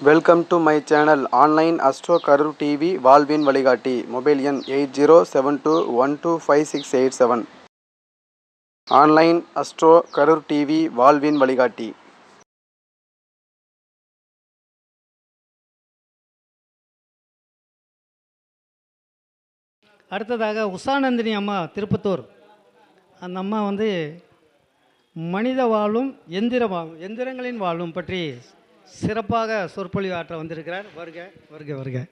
Welcome to my channel online astro Karur TV வாழ்வின் வழிகாட்டி mobile எண் eight zero seven two one two five six eight seven online astro Karur TV வாழ்வின் வழிகாட்டி அடுத்ததாக உஷாநந்தினி அம்மா திருப்பத்தூர். அந்த அம்மா வந்து மனித வாழும் எந்திர வாழும் எந்திரங்களின் வாழும் பற்றி சிறப்பாக சொற்பொழிவு ஆற்ற வந்திருக்கிறார். வருக வருக வருக.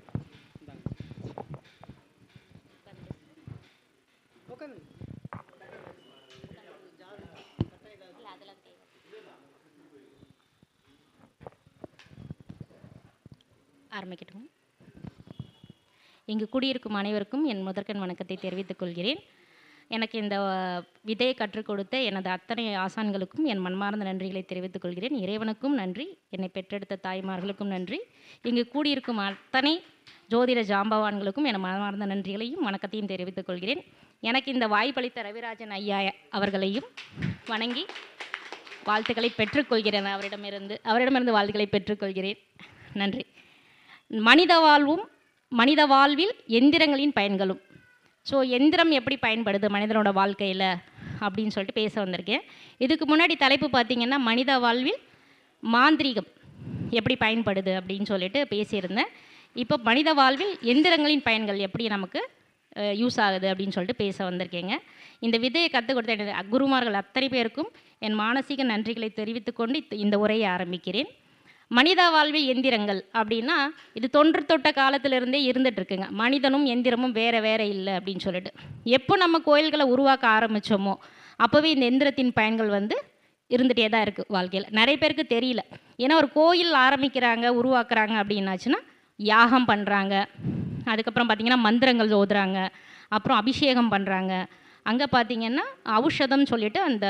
ஆரம்பிக்கட்டும். இங்கு குடியிருக்கும் அனைவருக்கும் என் முதற்கண் வணக்கத்தை தெரிவித்துக் கொள்கிறேன். எனக்கு இந்த விதையை கற்றுக் கொடுத்த எனது அத்தனை ஆசான்களுக்கும் என் மன்மார்ந்த நன்றிகளை தெரிவித்துக் கொள்கிறேன். இறைவனுக்கும் நன்றி. என்னை பெற்றெடுத்த தாய்மார்களுக்கும் நன்றி. இங்கு கூடியிருக்கும் அத்தனை ஜோதிட ஜாம்பவான்களுக்கும் என் மனமார்ந்த நன்றிகளையும் வணக்கத்தையும் தெரிவித்துக் கொள்கிறேன். எனக்கு இந்த வாய்ப்பளித்த ரவிராஜன் ஐயா அவர்களையும் வணங்கி வாழ்த்துக்களை பெற்றுக்கொள்கிறேன் அவரிடமிருந்து அவரிடமிருந்து வாழ்த்துக்களை பெற்றுக்கொள்கிறேன் நன்றி. மனித வாழ்வும் மனித வாழ்வில் எந்திரங்களின் பயன்களும். ஸோ எந்திரம் எப்படி பயன்படுது மனிதனோட வாழ்க்கையில் அப்படின்னு சொல்லிட்டு பேச வந்திருக்கேன். இதுக்கு முன்னாடி தலைப்பு பார்த்தீங்கன்னா மனித வாழ்வில் மாந்திரீகம் எப்படி பயன்படுது அப்படின்னு சொல்லிட்டு பேசியிருந்தேன். இப்போ மனித வாழ்வில் எந்திரங்களின் பயன்கள் எப்படி நமக்கு யூஸ் ஆகுது அப்படின்னு சொல்லிட்டு பேச வந்திருக்கேங்க. இந்த விதையை கற்றுக் கொடுத்த எனது குருமார்கள் அத்தனை பேருக்கும் என் மானசீக நன்றிகளை தெரிவித்துக்கொண்டு இந்த உரையை ஆரம்பிக்கிறேன். மனித வாழ்வில் எந்திரங்கள் அப்படின்னா இது தொன்று தொட்ட காலத்திலிருந்தே இருந்துகிட்ருக்குங்க மனிதனும் எந்திரமும் வேறு வேறு இல்லை அப்படின்னு சொல்லிட்டு. எப்போ நம்ம கோயில்களை உருவாக்க ஆரம்பிச்சோமோ அப்போவே இந்த எந்திரத்தின் பயன்கள் வந்து இருந்துகிட்டே தான் இருக்குது வாழ்க்கையில். நிறைய பேருக்கு தெரியல. ஏன்னா ஒரு கோயில் ஆரம்பிக்கிறாங்க உருவாக்குறாங்க அப்படின்னாச்சுன்னா யாகம் பண்ணுறாங்க அதுக்கப்புறம் பார்த்திங்கன்னா மந்திரங்கள் ஓதுறாங்க. அப்புறம் அபிஷேகம் பண்ணுறாங்க அங்கே பார்த்தீங்கன்னா ஔஷதம் சொல்லிட்டு அந்த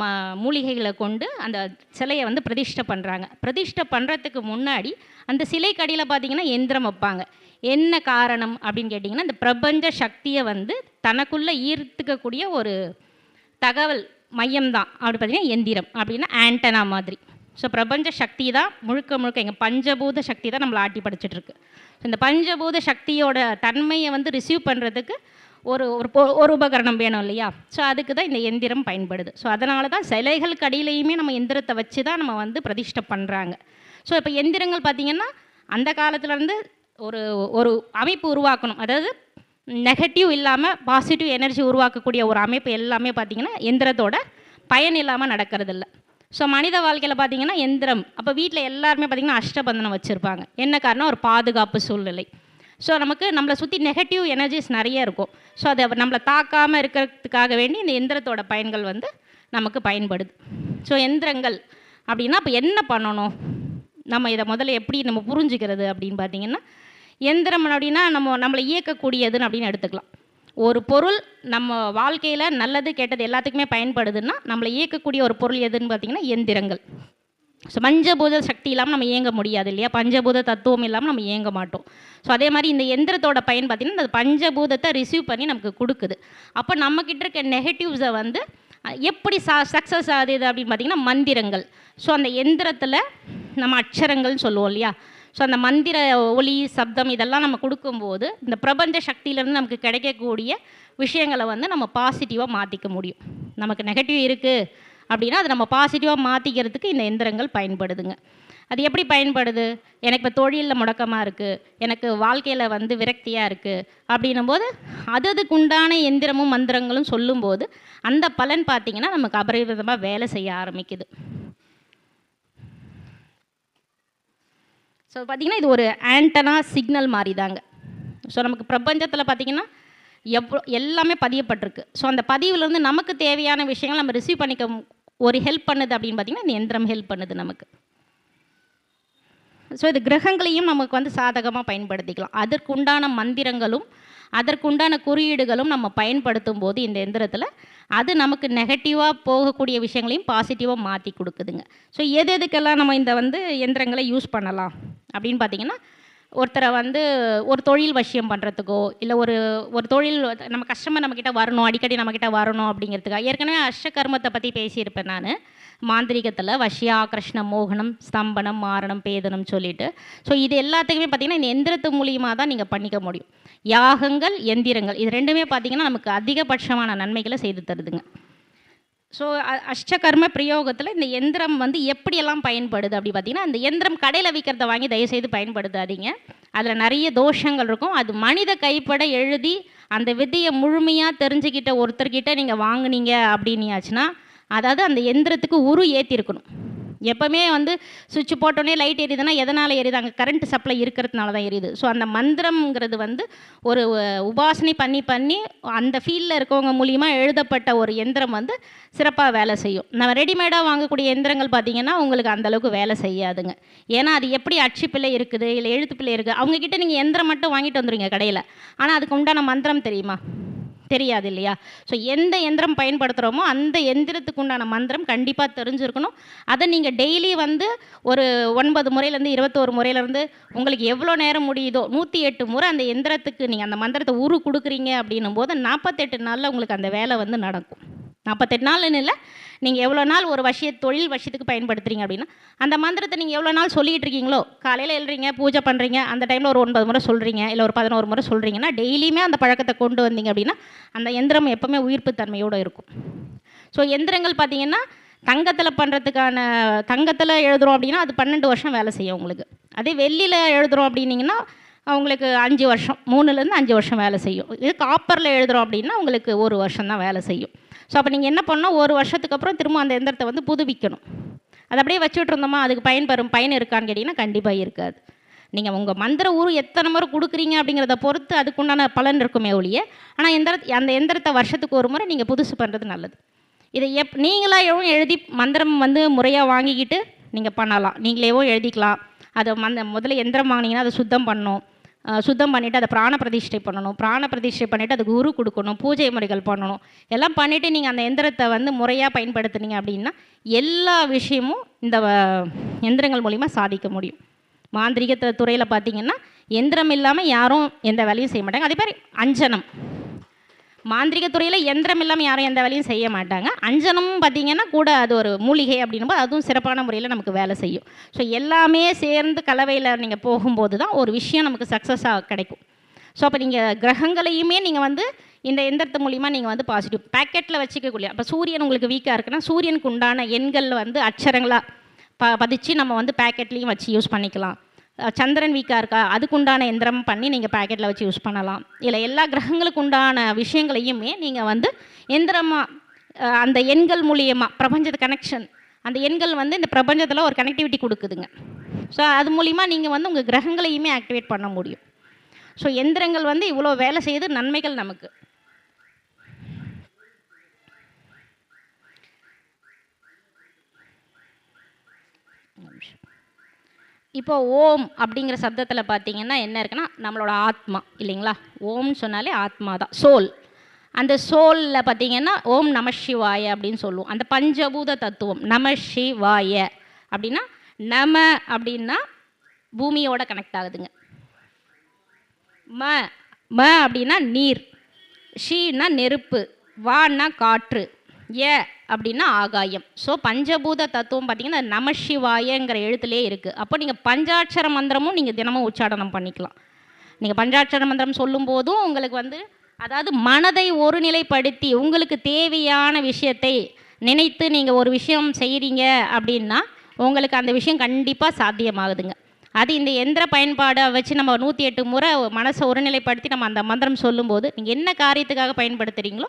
ம மூலிகைகளை கொண்டு அந்த சிலையை வந்து பிரதிஷ்டை பண்ணுறாங்க பிரதிஷ்டை பண்ணுறதுக்கு முன்னாடி அந்த சிலைக்கு அடியில் பார்த்தீங்கன்னா எந்திரம் வைப்பாங்க. என்ன காரணம் அப்படின்னு கேட்டிங்கன்னா இந்த பிரபஞ்ச சக்தியை வந்து தனக்குள்ளே ஈர்த்துக்கக்கூடிய ஒரு தகவல் மையம்தான். அப்படி பார்த்தீங்கன்னா எந்திரம் அப்படின்னா ஆண்டனா மாதிரி. ஸோ பிரபஞ்ச சக்தி தான் முழுக்க முழுக்க எங்கள் பஞ்சபூத சக்தி தான் நம்மளை ஆட்டி படிச்சுட்ருக்கு இந்த பஞ்சபூத சக்தியோட தன்மையை வந்து ரிசீவ் பண்ணுறதுக்கு ஒரு ஒரு பொ- ஒரு உபகரணம் வேணும் இல்லையா? ஸோ அதுக்கு தான் இந்த எந்திரம் பயன்படுது. ஸோ அதனால தான் சிலைகளுக்கு அடியிலையுமே நம்ம எந்திரத்தை வச்சு தான் நம்ம வந்து பிரதிஷ்டை பண்ணுறாங்க ஸோ இப்போ எந்திரங்கள் பார்த்திங்கன்னா அந்த காலத்துலேருந்து ஒரு ஒரு அமைப்பு உருவாக்கணும். அதாவது நெகட்டிவ் இல்லாமல் பாசிட்டிவ் எனர்ஜி உருவாக்கக்கூடிய ஒரு அமைப்பு எல்லாமே பார்த்திங்கன்னா எந்திரத்தோட பயன் இல்லாமல் நடக்கிறதில்ல. ஸோ மனித வாழ்க்கையில் பார்த்தீங்கன்னா எந்திரம். அப்போ வீட்டில் எல்லாருமே பார்த்திங்கன்னா அஷ்டபந்தனம் வச்சுருப்பாங்க. என்ன காரணம்? ஒரு பாதுகாப்பு சூழ்நிலை. ஸோ நமக்கு நம்மளை சுற்றி நெகட்டிவ் எனர்ஜிஸ் நிறைய இருக்கும். ஸோ அதை நம்மளை தாக்காமல் இருக்கிறதுக்காக வேண்டி இந்த எந்திரத்தோட பயன்கள் வந்து நமக்கு பயன்படுது. ஸோ எந்திரங்கள் அப்படின்னா இப்போ என்ன பண்ணணும்? நம்ம இதை முதல்ல எப்படி நம்ம புரிஞ்சுக்கிறது அப்படின்னு பார்த்தீங்கன்னா எந்திரம் அப்படின்னா நம்ம நம்மளை இயக்கக்கூடியதுன்னு அப்படின்னு எடுத்துக்கலாம். ஒரு பொருள் நம்ம வாழ்க்கையில் நல்லது கெட்டது எல்லாத்துக்குமே பயன்படுதுன்னா நம்மளை இயக்கக்கூடிய ஒரு பொருள் எதுன்னு பார்த்தீங்கன்னா எந்திரங்கள் ஸோ பஞ்சபூத சக்தி இல்லாமல் நம்ம இயங்க முடியாது இல்லையா? பஞ்சபூத தத்துவம் இல்லாமல் நம்ம இயங்க மாட்டோம். ஸோ அதே மாதிரி இந்த எந்திரத்தோட பயன் பார்த்திங்கன்னா இந்த பஞ்சபூதத்தை ரிசீவ் பண்ணி நமக்கு கொடுக்குது. அப்போ நம்மக்கிட்ட இருக்க நெகட்டிவ்ஸை வந்து எப்படி சா சக்ஸஸ் ஆகுது அப்படின்னு பார்த்திங்கன்னா மந்திரங்கள். ஸோ அந்த எந்திரத்தில் நம்ம அச்சரங்கள்னு சொல்லுவோம் இல்லையா? ஸோ அந்த மந்திர ஒலி சப்தம் இதெல்லாம் நம்ம கொடுக்கும்போது இந்த பிரபஞ்ச சக்தியிலேருந்து நமக்கு கிடைக்கக்கூடிய விஷயங்களை வந்து நம்ம பாசிட்டிவாக மாற்றிக்க முடியும். நமக்கு நெகட்டிவ் இருக்குது அப்படின்னா அதை நம்ம பாசிட்டிவாக மாற்றிக்கிறதுக்கு இந்த எந்திரங்கள் பயன்படுதுங்க. அது எப்படி பயன்படுது? எனக்கு இப்போ தொழிலில் முடக்கமாக இருக்குது எனக்கு வாழ்க்கையில் வந்து விரக்தியாக இருக்குது அப்படின்னும் போது அது அதுக்குண்டான எந்திரமும் மந்திரங்களும் சொல்லும்போது அந்த பலன் பார்த்திங்கன்னா நமக்கு அபரிவிதமாக வேலை செய்ய ஆரம்பிக்குது. ஸோ பார்த்திங்கன்னா இது ஒரு ஆண்டனா சிக்னல் மாதிரி தாங்க ஸோ நமக்கு பிரபஞ்சத்தில் பார்த்திங்கன்னா எவ்வளோ எல்லாமே பதியப்பட்டிருக்கு. ஸோ அந்த பதிவுலேருந்து நமக்கு தேவையான விஷயங்கள் நம்ம ரிசீவ் பண்ணிக்க ஒரு ஹெல்ப் பண்ணுது அப்படின்னு பார்த்திங்கன்னா இந்த எந்திரம் ஹெல்ப் பண்ணுது நமக்கு. ஸோ இது கிரகங்களையும் நமக்கு வந்து சாதகமாக பயன்படுத்திக்கலாம். அதற்குண்டான மந்திரங்களும் அதற்குண்டான குறியீடுகளும் நம்ம பயன்படுத்தும் போது இந்த எந்திரத்தில் அது நமக்கு நெகட்டிவாக போகக்கூடிய விஷயங்களையும் பாசிட்டிவாக மாற்றி கொடுக்குதுங்க. ஸோ எது எதுக்கெல்லாம் நம்ம இந்த வந்து எந்திரங்களை யூஸ் பண்ணலாம் அப்படின்னு பார்த்தீங்கன்னா ஒருத்தரை வந்து ஒரு தொழில் வசியம் பண்ணுறதுக்கோ இல்லை ஒரு ஒரு தொழில் நம்ம கஸ்டமர் நம்மக்கிட்ட வரணும் அடிக்கடி நம்மக்கிட்ட வரணும் அப்படிங்கிறதுக்காக ஏற்கனவே அஷ்டகர்மத்தை பற்றி பேசியிருப்பேன் நான். மாந்திரிகத்தில் வஷ்யாகிருஷ்ண மோகனம் ஸ்தம்பனம் மாரணம் பேதனம் சொல்லிட்டு. ஸோ இது எல்லாத்துக்குமே பார்த்தீங்கன்னா இந்த எந்திரத்து மூலியமாக தான் நீங்கள் பண்ணிக்க முடியும். யாகங்கள் எந்திரங்கள் இது ரெண்டுமே பார்த்தீங்கன்னா நமக்கு அதிகபட்சமான நன்மைகளை செய்து தருதுங்க. ஸோ அஷ்டகர்ம பிரயோகத்தில் இந்த எந்திரம் வந்து எப்படியெல்லாம் பயன்படுது அப்படி பார்த்தீங்கன்னா அந்த எந்திரம் கடையில் விற்கிறத வாங்கி தயவுசெய்து பயன்படுத்தாதீங்க. அதில் நிறைய தோஷங்கள் இருக்கும். அது மனித கைப்பட எழுதி அந்த விதையை முழுமையாக தெரிஞ்சுக்கிட்ட ஒருத்தர்கிட்ட நீங்கள் வாங்குனீங்க அப்படின்னியாச்சுன்னா அதாவது அந்த எந்திரத்துக்கு உரு ஏற்றிருக்கணும் எப்போவுமே வந்து சுவிட்ச் போட்டோன்னே லைட் எரியுதுன்னா எதனால் எரியுது? அங்கே கரண்ட் சப்ளை இருக்கிறதுனால தான் எரியுது. ஸோ அந்த மந்திரம்ங்கிறது வந்து ஒரு உபாசனை பண்ணி பண்ணி அந்த ஃபீல்டில் இருக்கவங்க மூலியமாக எழுதப்பட்ட ஒரு எந்திரம் வந்து சிறப்பாக வேலை செய்யும். நம்ம ரெடிமேடாக வாங்கக்கூடிய எந்திரங்கள் பார்த்தீங்கன்னா உங்களுக்கு அந்தளவுக்கு வேலை செய்யாதுங்க. ஏன்னா அது எப்படி அச்சுப்பிள்ளை இருக்குது இல்லை எழுத்துப்பிள்ளை இருக்குது அவங்கக்கிட்ட நீங்கள் எந்திரம் மட்டும் வாங்கிட்டு வந்துடுங்க கடையில். ஆனால் அதுக்கு உண்டான மந்திரம் தெரியுமா? தெரியாது இல்லையா ஸோ எந்த எந்திரம் பயன்படுத்துகிறோமோ அந்த எந்திரத்துக்கு உண்டான மந்திரம் கண்டிப்பாக தெரிஞ்சிருக்கணும். அதை நீங்கள் டெய்லி வந்து ஒரு ஒன்பது முறையிலேருந்து இருபத்தோரு முறையிலேருந்து உங்களுக்கு எவ்வளோ நேரம் முடியுதோ நூற்றி எட்டு முறை அந்த எந்திரத்துக்கு நீங்கள் அந்த மந்திரத்தை உரு கொடுக்குறீங்க அப்படின்னும் போது நாற்பத்தெட்டு நாளில் உங்களுக்கு அந்த வேலை வந்து நடக்கும். நாற்பத்தெட்டு நாள்னு இல்லை. நீங்கள் எவ்வளோ நாள் ஒரு வசிய தொழில் வசியத்துக்கு பயன்படுத்துறீங்க அப்படின்னா அந்த மந்திரத்தை நீங்கள் எவ்வளோ நாள் சொல்லிகிட்டு இருக்கீங்களோ காலையில் எழுறீங்க பூஜை பண்ணுறீங்க அந்த டைமில் ஒரு ஒன்பது முறை சொல்கிறீங்க இல்லை ஒரு பதினோரு முறை சொல்கிறீங்கன்னா டெய்லியுமே அந்த பழக்கத்தை கொண்டு வந்தீங்க அப்படின்னா அந்த எந்திரம் எப்போவுமே உயிர்ப்பு தன்மையோடு இருக்கும். ஸோ எந்திரங்கள் பார்த்தீங்கன்னா தங்கத்தில் பண்ணுறதுக்கான தங்கத்தில் எழுதுகிறோம் அப்படின்னா அது பன்னெண்டு வருஷம் வேலை செய்யும் உங்களுக்கு. அதே வெள்ளியில் எழுதுகிறோம் அப்படின்னிங்கன்னா உங்களுக்கு அஞ்சு வருஷம் மூணுலேருந்து அஞ்சு வருஷம் வேலை செய்யும். இது காப்பரில் எழுதுகிறோம் அப்படின்னா உங்களுக்கு ஒரு வருஷம் தான் வேலை செய்யும். ஸோ அப்போ நீங்கள் என்ன பண்ணோம் ஒரு வருஷத்துக்கு அப்புறம் திரும்ப அந்த எந்திரத்தை வந்து புதுப்பிக்கணும். அது அப்படியே வச்சுட்டு இருந்தோமா அதுக்கு பயன் பெறும். பயன் இருக்கான்னு கேட்டிங்கன்னா கண்டிப்பாக இருக்காது. நீங்கள் உங்கள் மந்திர ஊர் எத்தனை முறை கொடுக்குறீங்க அப்படிங்கிறத பொறுத்து அதுக்குண்டான பலன் இருக்குமே ஒழிய ஆனால் எந்திர அந்த எந்திரத்தை வருஷத்துக்கு ஒரு முறை நீங்கள் புதுசு பண்ணுறது நல்லது. இதை எப் நீங்களாகவும் எழுதி மந்திரம் வந்து முறையாக வாங்கிக்கிட்டு நீங்கள் பண்ணலாம். நீங்களேவும் எழுதிக்கலாம். அதை மந்த முதல்ல எந்திரம் வாங்கினீங்கன்னா அதை சுத்தம் பண்ணணும். சுத்தம் பண்ணிவிட்டு அதை பிராண பிரதிஷ்டை பண்ணணும். பிராண பிரதிஷ்டை பண்ணிவிட்டு அதுக்கு உரு கொடுக்கணும் பூஜை முறைகள் பண்ணணும். எல்லாம் பண்ணிவிட்டு நீங்கள் அந்த எந்திரத்தை வந்து முறையாக பயன்படுத்துனீங்க அப்படின்னா எல்லா விஷயமும் இந்த எந்திரங்கள் மூலிமா சாதிக்க முடியும். மாந்திரிக துறையில் பார்த்தீங்கன்னா எந்திரம் இல்லாமல் யாரும் எந்த வேலையும் செய்ய மாட்டாங்க. அதே மாதிரி அஞ்சனம். மாந்திரிக துறையில் எந்திரம் இல்லாமல் யாரும் எந்த வேலையும் செய்ய மாட்டாங்க. அஞ்சனமும் பார்த்தீங்கன்னா கூட அது ஒரு மூலிகை அப்படின்னும்போது அதுவும் சிறப்பான முறையில் நமக்கு வேலை செய்யும். ஸோ எல்லாமே சேர்ந்து கலவையில் நீங்கள் போகும்போது தான் ஒரு விஷயம் நமக்கு சக்ஸஸாக கிடைக்கும். ஸோ அப்போ நீங்கள் கிரகங்களையுமே நீங்கள் வந்து இந்த எந்திரத்து மூலிமா நீங்கள் வந்து பாசிட்டிவ் பேக்கெட்டில் வச்சுக்கக்கூடிய அப்போ சூரியன் உங்களுக்கு வீக்காக இருக்குன்னா சூரியனுக்கு உண்டான எண்கள் வந்து அச்சரங்களாக ப பதிச்சு நம்ம வந்து பேக்கெட்லேயும் வச்சு யூஸ் பண்ணிக்கலாம். சந்திரன் வீக்காக இருக்கா? அதுக்குண்டான எந்திரம் பண்ணி நீங்கள் பேக்கெட்டில் வச்சு யூஸ் பண்ணலாம். இல்லை எல்லா கிரகங்களுக்கு உண்டான விஷயங்களையுமே நீங்கள் வந்து எந்திரமாக அந்த எண்கள் மூலியமாக பிரபஞ்சத்து கனெக்ஷன் அந்த எண்கள் வந்து இந்த பிரபஞ்சத்தில் ஒரு கனெக்டிவிட்டி கொடுக்குதுங்க. ஸோ அது மூலிமா நீங்கள் வந்து உங்கள் கிரகங்களையுமே ஆக்டிவேட் பண்ண முடியும். ஸோ எந்திரங்கள் வந்து இவ்வளோ வேலை செய்து நன்மைகள் நமக்கு. இப்போ ஓம் அப்படிங்கிற சப்தத்தில் பார்த்தீங்கன்னா என்ன இருக்குன்னா நம்மளோட ஆத்மா இல்லைங்களா? ஓம்னு சொன்னாலே ஆத்மா தான் சோல். அந்த சோலில் பார்த்தீங்கன்னா ஓம் நம சிவாய அப்படின்னு சொல்லுவோம். அந்த பஞ்சபூத தத்துவம் நம சிவாய. அப்படின்னா நம அப்படின்னா பூமியோட கனெக்ட் ஆகுதுங்க. ம ம அப்படின்னா நீர். ஷீனா நெருப்பு. வான்னா காற்று. ஏ அப்படின்னா ஆகாயம். ஸோ பஞ்சபூத தத்துவம் பார்த்தீங்கன்னா நமசிவாயங்கிற எழுத்துலேயே இருக்குது அப்போ நீங்கள் பஞ்சாட்சர மந்திரமும் நீங்கள் தினமும் உச்சாடனம் பண்ணிக்கலாம். நீங்கள் பஞ்சாட்சர மந்திரம் சொல்லும்போதும் உங்களுக்கு வந்து அதாவது மனதை ஒருநிலைப்படுத்தி உங்களுக்கு தேவையான விஷயத்தை நினைத்து நீங்கள் ஒரு விஷயம் செய்கிறீங்க அப்படின்னா உங்களுக்கு அந்த விஷயம் கண்டிப்பாக சாத்தியமாகுதுங்க. அது இந்த எந்திர பயன்பாடை வச்சு நம்ம நூற்றி எட்டு முறை மனசை ஒருநிலைப்படுத்தி நம்ம அந்த மந்திரம் சொல்லும்போது நீங்கள் என்ன காரியத்துக்காக பயன்படுத்துகிறீங்களோ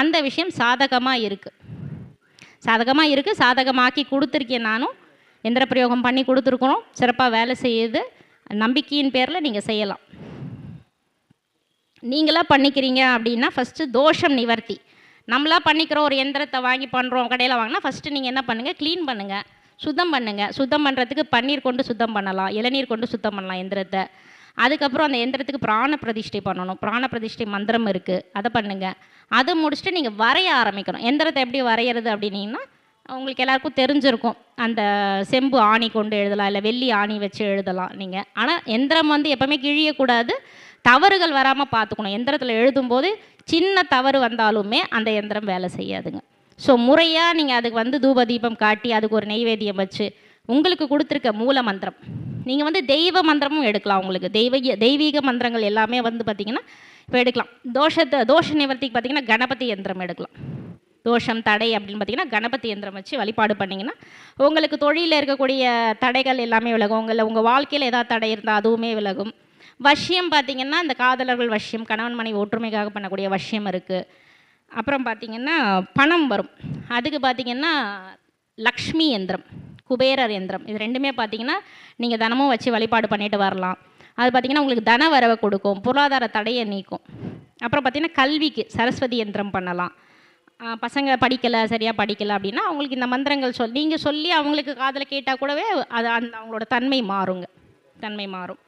அந்த விஷயம் சாதகமாக இருக்குது சாதகமாக இருக்குது சாதகமாக்கி கொடுத்துருக்கேன் நானும். எந்திர பிரயோகம் பண்ணி கொடுத்துருக்குறோம். சிறப்பாக வேலை செய்யுது. நம்பிக்கையின் பேரில் நீங்கள் செய்யலாம். நீங்களாக பண்ணிக்கிறீங்க அப்படின்னா ஃபஸ்ட்டு தோஷம் நிவர்த்தி. நம்மளா பண்ணிக்கிறோம் ஒரு எந்திரத்தை வாங்கி பண்ணுறோம் கடையில் வாங்கினா ஃபஸ்ட்டு நீங்கள் என்ன பண்ணுங்கள் க்ளீன் பண்ணுங்கள் சுத்தம் பண்ணுங்கள் சுத்தம் பண்ணுறதுக்கு பன்னீர் கொண்டு சுத்தம் பண்ணலாம். இளநீர் கொண்டு சுத்தம் பண்ணலாம் எந்திரத்தை. அதுக்கப்புறம் அந்த எந்திரத்துக்கு பிராண பிரதிஷ்டை பண்ணணும். பிராண பிரதிஷ்டை மந்திரம் இருக்குது அதை பண்ணுங்கள் அதை முடிச்சுட்டு நீங்கள் வரைய ஆரம்பிக்கணும். எந்திரத்தை எப்படி வரைகிறது அப்படின்னீங்கன்னா உங்களுக்கு எல்லாருக்கும் தெரிஞ்சிருக்கும். அந்த செம்பு ஆணி கொண்டு எழுதலாம் இல்லை வெள்ளி ஆணி வச்சு எழுதலாம் நீங்கள் ஆனால் எந்திரம் வந்து எப்போவுமே கிழியக்கூடாது தவறுகள் வராமல் பார்த்துக்கணும் எந்திரத்தில் எழுதும்போது சின்ன தவறு வந்தாலுமே அந்த எந்திரம் வேலை செய்யாதுங்க. ஸோ முறையாக நீங்கள் அதுக்கு வந்து தூப தீபம் காட்டி அதுக்கு ஒரு நெய்வேத்தியம் வச்சு உங்களுக்கு கொடுத்துருக்க மூல மந்திரம் நீங்கள் வந்து தெய்வ மந்திரமும் எடுக்கலாம் உங்களுக்கு. தெய்வ தெய்வீக மந்திரங்கள் எல்லாமே வந்து பார்த்திங்கன்னா இப்போ எடுக்கலாம். தோஷத்தை தோஷ நிவர்த்திக்கு பார்த்திங்கன்னா கணபதி யந்திரம் எடுக்கலாம். தோஷம் தடை அப்படின்னு பார்த்தீங்கன்னா கணபதி யந்திரம் வச்சு வழிபாடு பண்ணிங்கன்னா உங்களுக்கு தொழிலில் இருக்கக்கூடிய தடைகள் எல்லாமே விலகும். உங்களை உங்கள் வாழ்க்கையில் ஏதாவது தடை இருந்தால் அதுவுமே விலகும். வஷ்யம் பார்த்தீங்கன்னா இந்த காதலர்கள் வஷ்யம் கணவன் மனைவி ஒற்றுமைக்காக பண்ணக்கூடிய வஷ்யம் இருக்குது அப்புறம் பார்த்தீங்கன்னா பணம் வரும். அதுக்கு பார்த்தீங்கன்னா லக்ஷ்மி யந்திரம் குபேரர் யந்திரம் இது ரெண்டுமே பார்த்தீங்கன்னா நீங்கள் தினமும் வச்சு வழிபாடு பண்ணிட்டு வரலாம். அது பார்த்தீங்கன்னா உங்களுக்கு தன வரவை கொடுக்கும். பொருளாதார தடையை நீக்கும். அப்புறம் பார்த்தீங்கன்னா கல்விக்கு சரஸ்வதி யந்திரம் பண்ணலாம். பசங்க படிக்கலை சரியாக படிக்கலை அப்படின்னா அவங்களுக்கு இந்த மந்திரங்கள் சொல் நீங்கள் சொல்லி அவங்களுக்கு காதில் கேட்டால் கூடவே அது அந்த அவங்களோட தன்மை மாறுங்க. தன்மை மாறும்.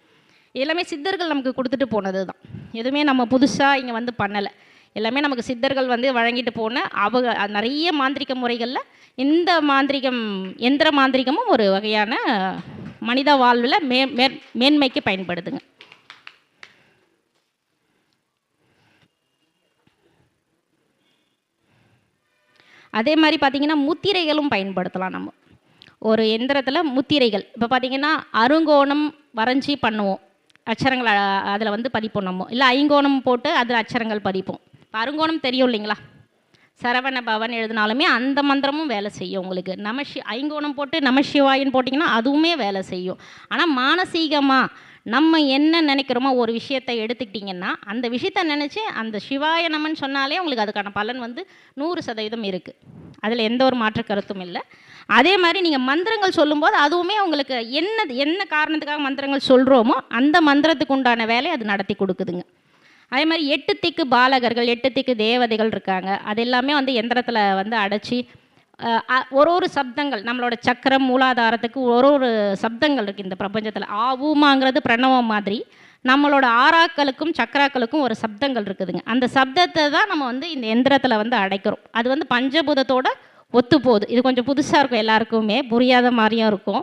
எல்லாமே சித்தர்கள் நமக்கு கொடுத்துட்டு போனது தான் எதுவுமே நம்ம புதுசாக இங்கே வந்து பண்ணலை. எல்லாமே நமக்கு சித்தர்கள் வந்து வழங்கிட்டு போன அவங்க நிறைய மாந்திரிக முறைகளில் இந்த மாந்திரிகம் எந்திர மாந்திரிகமும் ஒரு வகையான மனித வாழ்வில் மே மேற்- மேன்மைக்கு பயன்படுதுங்க. அதே மாதிரி பார்த்திங்கன்னா முத்திரைகளும் பயன்படுத்தலாம் நம்ம. ஒரு எந்திரத்தில் முத்திரைகள். இப்போ பார்த்திங்கன்னா அருங்கோணம் வரைஞ்சி பண்ணுவோம். அச்சரங்கள் அதில் வந்து பதிப்போம் நம்ம. இல்லை ஐங்கோணம் போட்டு அதில் அச்சரங்கள் பதிப்போம். இப்போ அருங்கோணம் தெரியும் இல்லைங்களா? சரவண பவன் எழுதினாலுமே அந்த மந்திரமும் வேலை செய்யும் உங்களுக்கு. நமஷி ஐங்கோணம் போட்டு நமசிவாயின்னு போட்டிங்கன்னா அதுவுமே வேலை செய்யும். ஆனால் மானசீகமாக நம்ம என்ன நினைக்கிறோமோ ஒரு விஷயத்தை எடுத்துக்கிட்டிங்கன்னா அந்த விஷயத்தை நினச்சி அந்த சிவாய நமன்னு சொன்னாலே உங்களுக்கு அதுக்கான பலன் வந்து நூறு சதவீதம் இருக்குது அதில் எந்த ஒரு மாற்று கருத்தும் இல்லை. அதே மாதிரி நீங்கள் மந்திரங்கள் சொல்லும்போது அதுவுமே உங்களுக்கு என்ன என்ன காரணத்துக்காக மந்திரங்கள் சொல்கிறோமோ அந்த மந்திரத்துக்கு உண்டான வேலையை அது நடத்தி கொடுக்குதுங்க. அதே மாதிரி எட்டு திக்கு பாலகர்கள் எட்டு திக்கு தேவதைகள் இருக்காங்க. அது எல்லாமே வந்து எந்திரத்தில் வந்து அடைச்சி ஒரு ஒரு சப்தங்கள் நம்மளோட சக்கரம் மூலாதாரத்துக்கு ஒரு ஒரு சப்தங்கள் இருக்குது இந்த பிரபஞ்சத்தில். ஆவுமாங்கிறது பிரணவம் மாதிரி நம்மளோட ஆறாக்களுக்கும் சக்கராக்களுக்கும் ஒரு சப்தங்கள் இருக்குதுங்க. அந்த சப்தத்தை தான் நம்ம வந்து இந்த எந்திரத்தில் வந்து அடைக்கிறோம். அது வந்து பஞ்சபூதத்தோட ஒத்து போகுது இது கொஞ்சம் புதுசாக இருக்கும் எல்லாருக்குமே புரியாத மாதிரியும் இருக்கும்.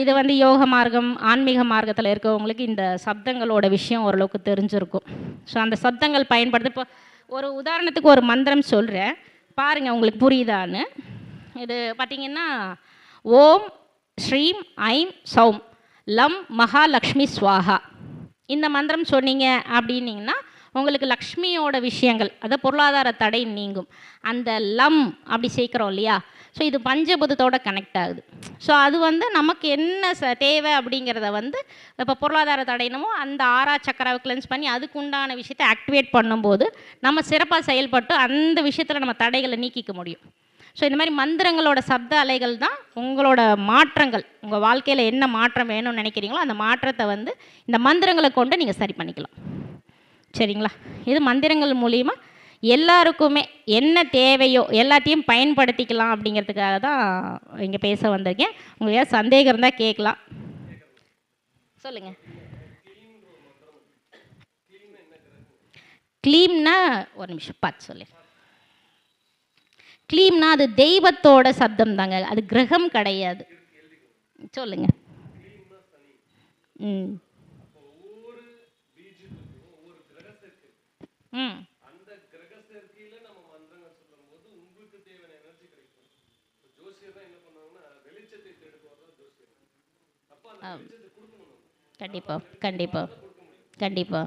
இது வந்து யோக மார்க்கம் ஆன்மீக மார்க்கத்தில் இருக்கவங்களுக்கு இந்த சப்தங்களோட விஷயம் ஓரளவுக்கு தெரிஞ்சிருக்கும். ஸோ அந்த சப்தங்கள் பயன்படுத்து இப்போ ஒரு உதாரணத்துக்கு ஒரு மந்திரம் சொல்கிறேன் பாருங்கள் உங்களுக்கு புரியுதான்னு. இது பார்த்திங்கன்னா ஓம் ஸ்ரீம் ஐம் சௌம் லம் மகாலக்ஷ்மி ஸ்வாஹா. இந்த மந்திரம் சொன்னீங்க அப்படின்னீங்கன்னா உங்களுக்கு லக்ஷ்மியோட விஷயங்கள் அதாவது பொருளாதார தடை நீங்கும். அந்த லம் அப்படி சேர்க்குறோம் இல்லையா? ஸோ இது பஞ்சபூதத்தோட கனெக்ட் ஆகுது. ஸோ அது வந்து நமக்கு என்ன ச தேவை அப்படிங்கிறத வந்து இப்போ பொருளாதார தடைனமோ அந்த ஆறா சக்கராவை கிளென்ஸ் பண்ணி அதுக்கு உண்டான விஷயத்தை ஆக்டிவேட் பண்ணும்போது நம்ம சிறப்பாக செயல்பட்டு அந்த விஷயத்தில் நம்ம தடைகளை நீக்கிக்க முடியும். ஸோ இந்த மாதிரி மந்திரங்களோட சப்த அலைகள் தான் உங்களோட மாற்றங்கள். உங்கள் வாழ்க்கையில் என்ன மாற்றம் வேணும்னு நினைக்கிறீங்களோ அந்த மாற்றத்தை வந்து இந்த மந்திரங்களை கொண்டு நீங்கள் சரி பண்ணிக்கலாம். சரிங்களா? இது மந்திரங்கள் மூலியமாக எல்லாருக்குமே என்ன தேவையோ எல்லாத்தையும் பயன்படுத்திக்கலாம் அப்படிங்கிறதுக்காக தான் இங்கே பேச வந்திருக்கேன். உங்களுக்கு ஏதாவது சந்தேகம் இருந்தால் கேட்கலாம். சொல்லுங்கள் க்ளீம்னா ஒரு நிமிஷம் பார்த்து சொல்லு க்ளீம்னா அது தெய்வத்தோட சப்தம் தாங்க. அது கிரகம் கிடையாது. சொல்லுங்க. ம். ம். ஆ. கண்டிப்பா கண்டிப்பா கண்டிப்பா.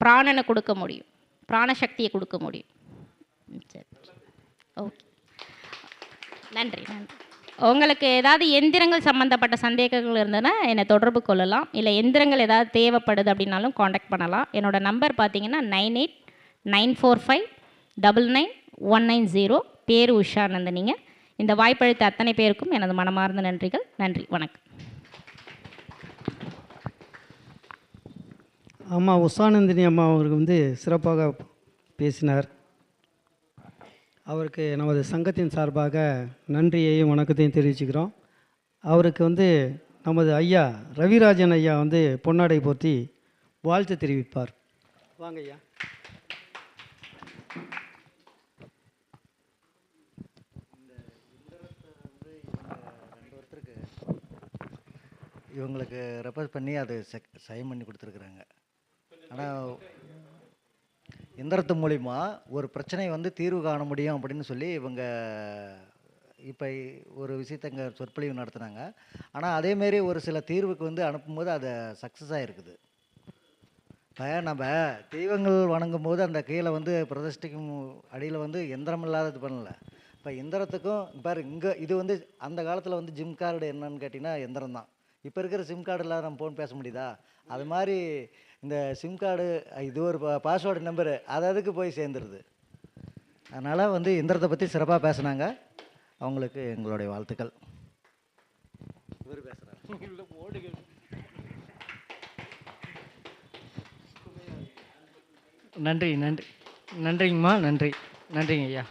பிராணனை கொடுக்க முடியும். பிராணசக்தியை கொடுக்க முடியும். ம், சரி. ஓகே. நன்றி நன்றி. உங்களுக்கு ஏதாவது எந்திரங்கள் சம்மந்தப்பட்ட சந்தேகங்கள் இருந்ததுன்னா என்னை தொடர்பு கொள்ளலாம். இல்லை எந்திரங்கள் ஏதாவது தேவைப்படுது அப்படின்னாலும் காண்டாக்ட் பண்ணலாம். என்னோட நம்பர் பார்த்தீங்கன்னா nine eight nine four five double nine one nine zero. பேர் உஷா நந்தினிங்க. இந்த வாய்ப்பளித்த அத்தனை பேருக்கும் எனது மனமார்ந்த நன்றிகள். நன்றி. வணக்கம். அம்மா உஷானந்தினி அம்மா அவருக்கு வந்து சிறப்பாக பேசினார். அவருக்கு நமது சங்கத்தின் சார்பாக நன்றியையும் வணக்கத்தையும் தெரிவிச்சுக்கிறோம். அவருக்கு வந்து நமது ஐயா ரவிராஜன் ஐயா வந்து பொன்னாடை போற்றி வாழ்த்து தெரிவிப்பார். வாங்க ஐயா. இவங்களுக்கு ரெஃபர் பண்ணி அது செக் சைன் பண்ணி கொடுத்துருக்குறாங்க. ஆனால் எந்திரத்து மூலிமா ஒரு பிரச்சனை வந்து தீர்வு காண முடியும் அப்படின்னு சொல்லி இவங்க இப்போ ஒரு விஷயத்த இங்கே சொற்பொழிவு நடத்துனாங்க. ஆனால் அதேமாரி ஒரு சில தீர்வுக்கு வந்து அனுப்பும்போது அது சக்ஸஸ் ஆகிருக்குது இப்போ நம்ம தெய்வங்கள் வணங்கும் போது அந்த கீழே வந்து பிரதிஷ்டிக்கும் அடியில் வந்து எந்திரம் இல்லாதது பண்ணலை. இப்போ எந்திரத்துக்கும் பாரு இங்கே இது வந்து அந்த காலத்தில் வந்து ஜிம் கார்டு என்னன்னு கேட்டிங்கன்னா எந்திரம் தான் இப்போ இருக்கிற சிம் கார்டு இல்லாத நம்ம ஃபோன் பேச முடியுதா? அது மாதிரி இந்த சிம் கார்டு இது ஒரு பாஸ்வேர்டு நம்பரு அது அதுக்கு போய் சேர்ந்துருது. அதனால் வந்து இந்திரத்தை பற்றி சிறப்பாக பேசுனாங்க. அவங்களுக்கு எங்களுடைய வாழ்த்துக்கள். இவர் பேசுகிறார் நன்றி நன்றி. நன்றிங்கம்மா நன்றி. நன்றிங்க ஐயா.